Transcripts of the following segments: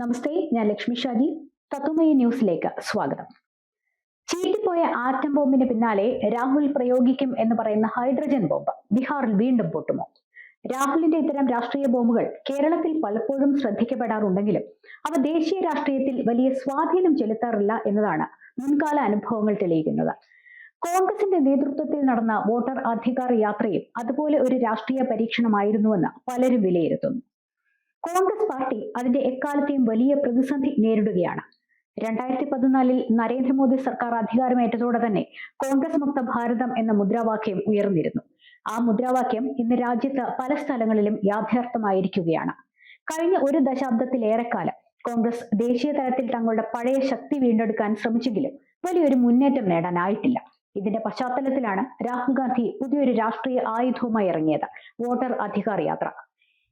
നമസ്തേ ഞാൻ ലക്ഷ്മി ഷാജി. തത്വമയി ന്യൂസിലേക്ക് സ്വാഗതം. ചീറ്റിപ്പോയ ആറ്റം ബോംബിന് പിന്നാലെ രാഹുൽ പ്രയോഗിക്കും എന്ന് പറയുന്ന ഹൈഡ്രജൻ ബോംബ് ബീഹാറിൽ വീണ്ടും പൊട്ടുമോ? രാഹുലിന്റെ ഇത്തരം രാഷ്ട്രീയ ബോംബുകൾ കേരളത്തിൽ പലപ്പോഴും ശ്രദ്ധിക്കപ്പെടാറുണ്ടെങ്കിലും അവ ദേശീയ രാഷ്ട്രീയത്തിൽ വലിയ സ്വാധീനം ചെലുത്താറില്ല എന്നതാണ് മുൻകാല അനുഭവങ്ങൾ തെളിയിക്കുന്നത്. കോൺഗ്രസിന്റെ നേതൃത്വത്തിൽ നടന്ന വോട്ടർ അധികാര യാത്രയും അതുപോലെ ഒരു രാഷ്ട്രീയ പരീക്ഷണമായിരുന്നുവെന്ന് പലരും വിലയിരുത്തുന്നു. കോൺഗ്രസ് പാർട്ടി അതിന്റെ എക്കാലത്തെയും വലിയ പ്രതിസന്ധി നേരിടുകയാണ്. രണ്ടായിരത്തി പതിനാലിൽ നരേന്ദ്രമോദി സർക്കാർ അധികാരമേറ്റതോടെ തന്നെ കോൺഗ്രസ് മുക്ത ഭാരതം എന്ന മുദ്രാവാക്യം ഉയർന്നിരുന്നു. ആ മുദ്രാവാക്യം ഇന്ന് രാജ്യത്ത് പല സ്ഥലങ്ങളിലും യാഥാർത്ഥ്യമായിരിക്കുകയാണ്. കഴിഞ്ഞ ഒരു ദശാബ്ദത്തിലേറെക്കാലം കോൺഗ്രസ് ദേശീയ തലത്തിൽ തങ്ങളുടെ പഴയ ശക്തി വീണ്ടെടുക്കാൻ ശ്രമിച്ചെങ്കിലും വലിയൊരു മുന്നേറ്റം നേടാനായിട്ടില്ല. ഇതിന്റെ പശ്ചാത്തലത്തിലാണ് രാഹുൽ ഗാന്ധി പുതിയൊരു രാഷ്ട്രീയ ആയുധവുമായി ഇറങ്ങിയത്. വോട്ടർ അധികാർ യാത്ര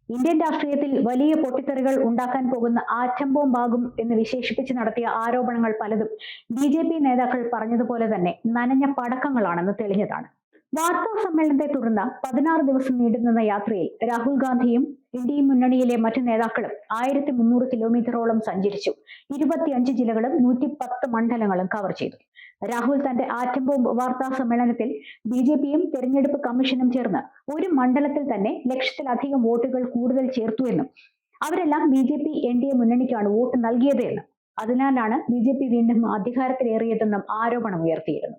ഇന്ത്യൻ രാഷ്ട്രീയത്തിൽ വലിയ പൊട്ടിത്തെറികൾ ഉണ്ടാക്കാൻ പോകുന്ന ആറ്റം ബോംബാകും എന്ന് വിശേഷിപ്പിച്ച് നടത്തിയ ആരോപണങ്ങൾ പലതും ബി നേതാക്കൾ പറഞ്ഞതുപോലെ തന്നെ നനഞ്ഞ പടക്കങ്ങളാണെന്ന് തെളിഞ്ഞതാണ്. വാർത്താ സമ്മേളനത്തെ തുടർന്ന് പതിനാറ് ദിവസം നീണ്ടുനിന്ന യാത്രയിൽ രാഹുൽ ഗാന്ധിയും ഇന്ത്യ മുന്നണിയിലെ മറ്റ് നേതാക്കളും ആയിരത്തി മുന്നൂറ് കിലോമീറ്ററോളം സഞ്ചരിച്ചു. ഇരുപത്തിയഞ്ച് ജില്ലകളും നൂറ്റി പത്ത് മണ്ഡലങ്ങളും കവർ ചെയ്തു. രാഹുൽ തന്റെ ആറ്റം ബോംബ് വാർത്താ സമ്മേളനത്തിൽ ബി ജെ പിയും തെരഞ്ഞെടുപ്പ് കമ്മീഷനും ചേർന്ന് ഒരു മണ്ഡലത്തിൽ തന്നെ ലക്ഷത്തിലധികം വോട്ടുകൾ കൂടുതൽ ചേർത്തു എന്നും അവരെല്ലാം B J P N D A മുന്നണിക്കാണ് vote നൽകിയത് എന്നും അതിനാലാണ് ബി ജെ പി വീണ്ടും അധികാരത്തിലേറിയതെന്നും ആരോപണം ഉയർത്തിയിരുന്നു.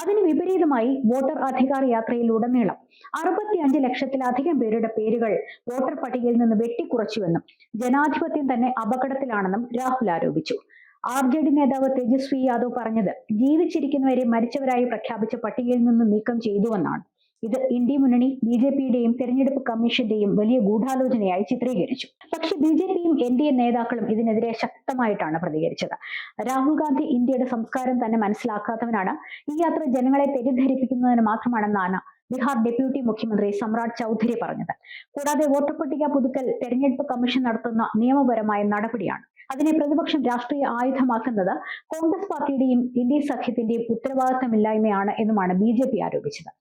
അതിന് വിപരീതമായി വോട്ടർ അധികാർ യാത്രയിൽ ഉടനീളം അറുപത്തിയഞ്ച് ലക്ഷത്തിലധികം പേരുടെ പേരുകൾ വോട്ടർ പട്ടികയിൽ നിന്ന് വെട്ടിക്കുറച്ചുവെന്നും ജനാധിപത്യം തന്നെ അപകടത്തിലാണെന്നും രാഹുൽ ആരോപിച്ചു. ആർ ജെ ഡി നേതാവ് തേജസ്വി യാദവ് പറഞ്ഞത് ജീവിച്ചിരിക്കുന്നവരെ മരിച്ചവരായി പ്രഖ്യാപിച്ച പട്ടികയിൽ നിന്ന് നീക്കം ചെയ്തുവെന്നാണ്. ഇത് ഇന്ത്യ മുന്നണി ബി ജെ പിയുടെയും തെരഞ്ഞെടുപ്പ് കമ്മീഷന്റെയും വലിയ ഗൂഢാലോചനയായി ചിത്രീകരിച്ചു. പക്ഷെ ബി ജെ പിയും എൻ ഡി എ നേതാക്കളും ഇതിനെതിരെ ശക്തമായിട്ടാണ് പ്രതികരിച്ചത്. രാഹുൽ ഗാന്ധി ഇന്ത്യയുടെ സംസ്കാരം തന്നെ മനസ്സിലാക്കാത്തവനാണ്. ഈ യാത്ര ജനങ്ങളെ തെറ്റിദ്ധരിപ്പിക്കുന്നതിന് മാത്രമാണെന്നാണ് ബീഹാർ ഡെപ്യൂട്ടി മുഖ്യമന്ത്രി സമ്രാട് ചൗധരി പറഞ്ഞത്. കൂടാതെ വോട്ടർ പട്ടിക പുതുക്കൽ തെരഞ്ഞെടുപ്പ് കമ്മീഷൻ നടത്തുന്ന നിയമപരമായ നടപടിയാണ്. അതിനെ പ്രതിപക്ഷം രാഷ്ട്രീയ ആയുധമാക്കുന്നത് കോൺഗ്രസ് പാർട്ടിയുടെയും ഇന്ത്യ സഖ്യത്തിന്റെയും ഉത്തരവാദിത്തമില്ലായ്മയാണ് എന്നുമാണ് ബി ആരോപിച്ചത്.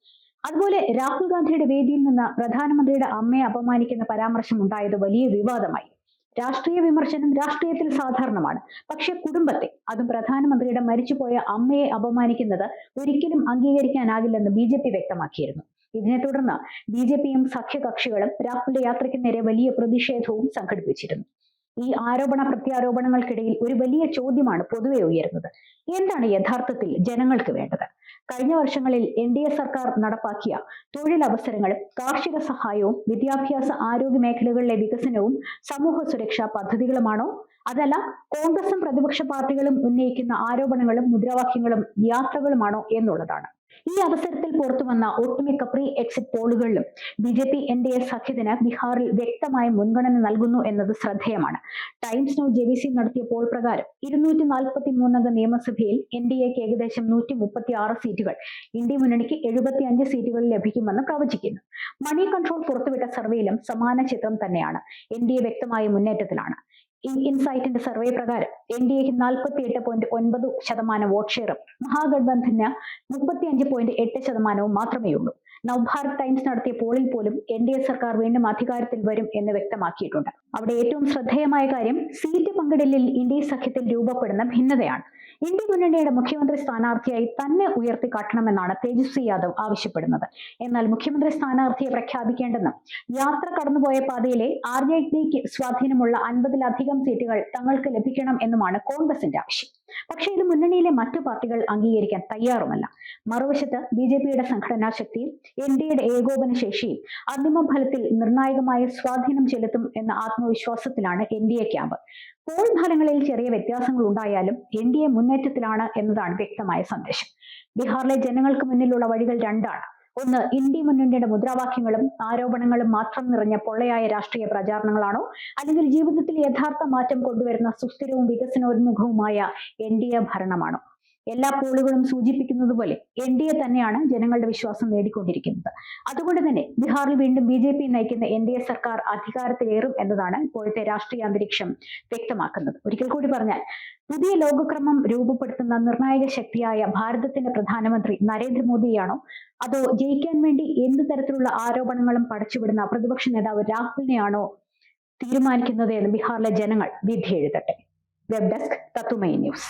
അതുപോലെ രാഹുൽ ഗാന്ധിയുടെ വേദിയിൽ നിന്ന് പ്രധാനമന്ത്രിയുടെ അമ്മയെ അപമാനിക്കുന്ന പരാമർശം ഉണ്ടായത് വലിയ വിവാദമായി. രാഷ്ട്രീയ വിമർശനം രാഷ്ട്രീയത്തിൽ സാധാരണമാണ്. പക്ഷെ കുടുംബത്തെ അതും പ്രധാനമന്ത്രിയുടെ മരിച്ചുപോയ അമ്മയെ അപമാനിക്കുന്നത് ഒരിക്കലും അംഗീകരിക്കാനാകില്ലെന്ന് ബി ജെ പി വ്യക്തമാക്കിയിരുന്നു. ഇതിനെ തുടർന്ന് ബി ജെ പിയും സഖ്യകക്ഷികളും രാഹുലിന്റെ യാത്രയ്ക്ക് നേരെ വലിയ പ്രതിഷേധവും സംഘടിപ്പിച്ചിരുന്നു. ഈ ആരോപണ പ്രത്യാരോപണങ്ങൾക്കിടയിൽ ഒരു വലിയ ചോദ്യമാണ് പൊതുവെ ഉയരുന്നത്. എന്താണ് യഥാർത്ഥത്തിൽ ജനങ്ങൾക്ക് വേണ്ടത്? കഴിഞ്ഞ വർഷങ്ങളിൽ എൻ ഡി എ സർക്കാർ നടപ്പാക്കിയ തൊഴിലവസരങ്ങളും കാർഷിക സഹായവും വിദ്യാഭ്യാസ ആരോഗ്യ മേഖലകളിലെ വികസനവും സമൂഹ സുരക്ഷാ പദ്ധതികളുമാണോ? അതല്ല കോൺഗ്രസും പ്രതിപക്ഷ പാർട്ടികളും ഉന്നയിക്കുന്ന ആരോപണങ്ങളും മുദ്രാവാക്യങ്ങളും യാത്രകളുമാണോ എന്നുള്ളതാണ്. ഈ അവസരത്തിൽ പുറത്തു വന്ന ഒട്ടുമിക്ക pre exit പോളുകളിലും B J P N D A സഖ്യത്തിന് ബീഹാറിൽ വ്യക്തമായ മുൻഗണന നൽകുന്നു എന്നത് ശ്രദ്ധേയമാണ്. ടൈംസ് നോ ജെ സി നടത്തിയ പോൾ പ്രകാരം ഇരുന്നൂറ്റി നാൽപ്പത്തി മൂന്നംഗ നിയമസഭയിൽ എൻ ഡി എക്ക് ഏകദേശം നൂറ്റി മുപ്പത്തി ആറ് സീറ്റുകൾ ഇന്ത്യ മുന്നണിക്ക് എഴുപത്തി അഞ്ച് സീറ്റുകൾ ലഭിക്കുമെന്ന് പ്രവചിക്കുന്നു. മണി കൺട്രോൾ പുറത്തുവിട്ട സർവേയിലും സമാന ചിത്രം തന്നെയാണ്. എൻ ഡി എ വ്യക്തമായ മുന്നേറ്റത്തിലാണ്. ഇൻസൈറ്റിന്റെ സർവേ പ്രകാരം എൻ ഡി എക്ക് നാൽപ്പത്തി എട്ട് പോയിന്റ് ഒൻപത് ശതമാനം വോട്ട് ഷെയറും മഹാഗഡ്ബന്ധന് മുപ്പത്തിയഞ്ച് പോയിന്റ് എട്ട് ശതമാനവും മാത്രമേ ഉള്ളൂ. നവഭാരത് ടൈംസ് നടത്തിയ പോളിൽ പോലും എൻ ഡി എ സർക്കാർ വീണ്ടും അധികാരത്തിൽ വരും എന്ന് വ്യക്തമാക്കിയിട്ടുണ്ട്. അവിടെ ഏറ്റവും ശ്രദ്ധേയമായ കാര്യം സീറ്റ് പങ്കിടലിൽ ഇന്ത്യ സഖ്യത്തിൽ രൂപപ്പെടുന്ന ഭിന്നതയാണ്. ഇന്ത്യ മുന്നണിയുടെ മുഖ്യമന്ത്രി സ്ഥാനാർത്ഥിയായി തന്നെ ഉയർത്തി കാട്ടണമെന്നാണ് തേജസ്വി യാദവ് ആവശ്യപ്പെടുന്നത്. എന്നാൽ മുഖ്യമന്ത്രി സ്ഥാനാർത്ഥിയെ പ്രഖ്യാപിക്കേണ്ടെന്നും യാത്ര കടന്നുപോയ പാതയിലെ ആർ ജെ ഡിക്ക് സ്വാധീനമുള്ള അൻപതിലധികം സീറ്റുകൾ തങ്ങൾക്ക് ലഭിക്കണം എന്നുമാണ് കോൺഗ്രസിന്റെ ആവശ്യം. പക്ഷേ ഇത് മുന്നണിയിലെ മറ്റു പാർട്ടികൾ അംഗീകരിക്കാൻ തയ്യാറുമല്ല. മറുവശത്ത് ബി ജെ പിയുടെ സംഘടനാ ശക്തിയും എൻ ഡി എയുടെ ഏകോപന ശേഷിയും അന്തിമ ഫലത്തിൽ നിർണായകമായ സ്വാധീനം ചെലുത്തും എന്ന ആത്മവിശ്വാസത്തിലാണ് N D A camp. Poll ഫലങ്ങളിൽ ചെറിയ വ്യത്യാസങ്ങൾ ഉണ്ടായാലും എൻ ഡി എ മുന്നേറ്റത്തിലാണ് എന്നതാണ് വ്യക്തമായ സന്ദേശം. ബീഹാറിലെ ജനങ്ങൾക്ക് മുന്നിലുള്ള വഴികൾ രണ്ടാണ്. ഒന്ന് ഇന്ത്യ മുന്നണിയുടെ മുദ്രാവാക്യങ്ങളും ആരോപണങ്ങളും മാത്രം നിറഞ്ഞ പൊള്ളയായ രാഷ്ട്രീയ പ്രചാരണങ്ങളാണോ? അല്ലെങ്കിൽ ജീവിതത്തിൽ യഥാർത്ഥ മാറ്റം കൊണ്ടുവരുന്ന സുസ്ഥിരവും വികസനോന്മുഖവുമായ എൻ ഡി എ ഭരണമാണോ? എല്ലാ പോളുകളും സൂചിപ്പിക്കുന്നത് പോലെ എൻ ഡി എ തന്നെയാണ് ജനങ്ങളുടെ വിശ്വാസം നേടിക്കൊണ്ടിരിക്കുന്നത്. അതുകൊണ്ട് തന്നെ ബീഹാറിൽ വീണ്ടും ബി ജെ പി നയിക്കുന്ന എൻ ഡി എ സർക്കാർ അധികാരത്തിലേറും എന്നതാണ് ഇപ്പോഴത്തെ രാഷ്ട്രീയ അന്തരീക്ഷം വ്യക്തമാക്കുന്നത്. ഒരിക്കൽ കൂടി പറഞ്ഞാൽ പുതിയ ലോകക്രമം രൂപപ്പെടുത്തുന്ന നിർണായക ശക്തിയായ ഭാരതത്തിന്റെ പ്രധാനമന്ത്രി നരേന്ദ്രമോദിയാണോ അതോ ജയിക്കാൻ വേണ്ടി എന്ത് തരത്തിലുള്ള ആരോപണങ്ങളും പടച്ചുവിടുന്ന പ്രതിപക്ഷ നേതാവ് രാഹുലിനെയാണോ തീരുമാനിക്കുന്നത് എന്ന് ബീഹാറിലെ ജനങ്ങൾ വിധി എഴുതട്ടെ വെബ് ഡെസ്ക് തത്തുമൈ ന്യൂസ്.